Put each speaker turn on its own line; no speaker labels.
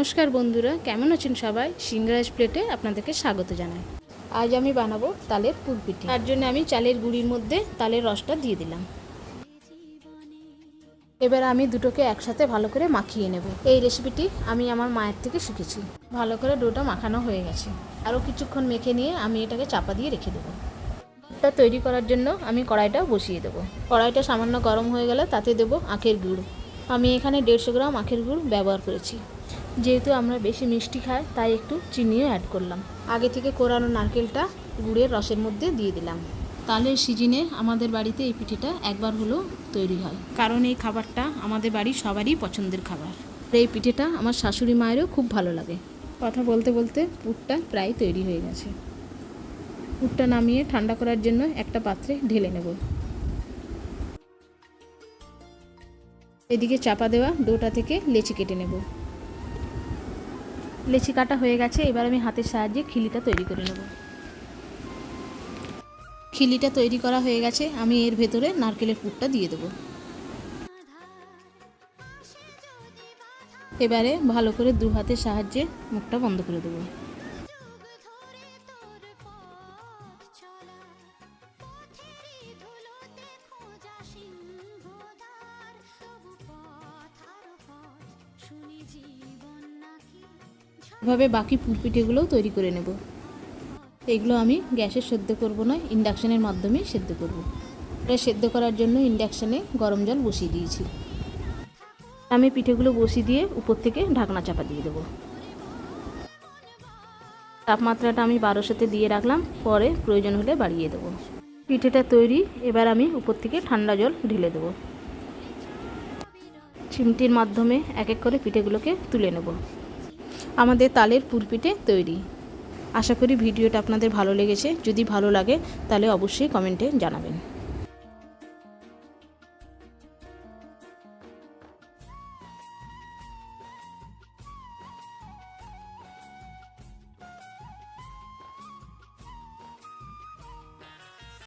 নমস্কার বন্ধুরা, কেমন আছেন সবাই? সিংরাজ প্লেটে আপনাদেরকে স্বাগত জানাই। আজ আমি বানাবো তালের পুরপিঠি তার জন্য আমি চালের গুঁড়ির মধ্যে তালের রসটা দিয়ে দিলাম। এবার আমি দুটোকে একসাথে ভালো করে মাখিয়ে নেব। এই রেসিপিটি আমি আমার মায়ের থেকে শিখেছি। ভালো করে ডোটা মাখানো হয়ে গেছে। আরও কিছুক্ষণ মেখে নিয়ে আমি এটাকে চাপা দিয়ে রেখে দেবো। তৈরি করার জন্য আমি কড়াইটা বসিয়ে দেবো। কড়াইটা সামান্য গরম হয়ে গেলে তাতে দেবো আখের গুড়। আমি এখানে দেড়শো গ্রাম আখের গুড় ব্যবহার করেছি। যেহেতু আমরা বেশি মিষ্টি খাই, তাই একটু চিনিও অ্যাড করলাম। আগে থেকে কোরানো নারকেলটা গুড়ের রসের মধ্যে দিয়ে দিলাম। তালের সিজনে আমাদের বাড়িতে এই পিঠেটা একবার হলেও তৈরি হয়। কারণ এই খাবারটা আমাদের বাড়ির সবারই পছন্দের খাবার। এই পিঠেটা আমার শাশুড়ি মায়েরও খুব ভালো লাগে। কথা বলতে বলতে পুরটা প্রায় তৈরি হয়ে গেছে। পুরটা নামিয়ে ঠান্ডা করার জন্য একটা পাত্রে ঢেলে নেব। এদিকে চাপা দেওয়া ডোটা থেকে লেচি কেটে নেব। লেচি কাটা হয়ে গেছে, এবার আমি হাতের সাহায্যে খিলিটা তৈরি করে নেব। খিলিটা তৈরি করা হয়ে গেছে, আমি এর ভেতরে নারকেলের পুরটা দিয়ে দেবো। এবারে ভালো করে দু হাতের সাহায্যে মুখটা বন্ধ করে দেবো। এভাবে বাকি পুরপিঠেগুলোও তৈরি করে নেব। এগুলো আমি গ্যাসে সেদ্ধ করব না ইন্ডাকশানের মাধ্যমে সেদ্ধ করব। এটা সেদ্ধ করার জন্য ইন্ডাকশানে গরম জল বসিয়ে দিয়েছি। আমি পিঠেগুলো বসিয়ে দিয়ে উপর থেকে ঢাকনা চাপা দিয়ে দেবো। তাপমাত্রাটা আমি বারোশোতে দিয়ে রাখলাম, পরে প্রয়োজন হলে বাড়িয়ে দেবো। পিঠেটা তৈরি, এবার আমি উপর থেকে ঠান্ডা জল ঢেলে দেবো। চিমটির মাধ্যমে এক এক করে পিঠেগুলোকে তুলে নেব। আমাদের তালের পুরপিঠে তৈরি। আশা করি ভিডিওটা আপনাদের ভালো লেগেছে। যদি ভালো লাগে, তাহলে অবশ্যই কমেন্টে জানাবেন।